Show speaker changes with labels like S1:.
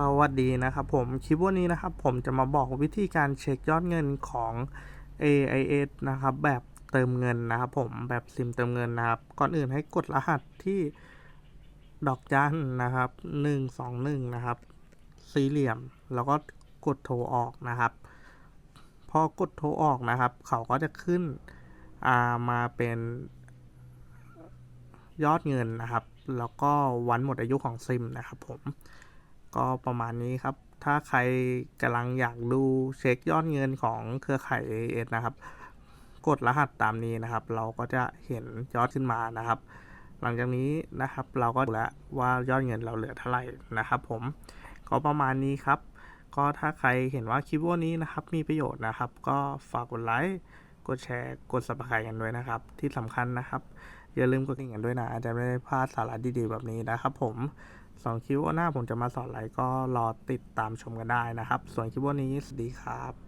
S1: สวัสดีนะครับผมคลิปวันนี้นะครับผมจะมาบอกวิธีการเช็คยอดเงินของ AIS นะครับแบบเติมเงินนะครับผมแบบซิมเติมเงินนะครับ ก่อนอื่นให้กดรหัสที่ดอกจันนะครับ 121 นะครับ สี่เหลี่ยมแล้วก็กดโทรออกนะครับ พอกดโทรออกนะครับ เขาก็จะขึ้นอามาเป็นยอดเงินนะครับ แล้วก็วันหมดอายุของซิมนะครับผม ก็ประมาณนี้ครับ ถ้าใครกำลังอยากดูเช็คยอดเงินของเครือข่าย AS นะครับ กดรหัสตามนี้นะครับ เราก็จะเห็นยอดขึ้นมานะครับ หลังจากนี้นะครับเราก็ดูแล้วว่ายอดเงินเราเหลือเท่าไหร่นะครับ ผมก็ประมาณนี้ครับ ก็ถ้าใครเห็นว่าคลิปวันนี้นะครับมีประโยชน์นะครับ ก็ฝากกดไลค์ กดแชร์ กด subscribe กันด้วยนะครับ ที่สำคัญนะครับ อย่าลืมกดกระดิ่งกันด้วยนะจะไม่ได้พลาดสาระดีๆแบบนี้นะครับผมสองคลิปวันหน้าผมจะมาสอนอะไรก็รอติดตามชมกันได้นะครับ ส่วนคลิปวันนี้สวัสดีครับ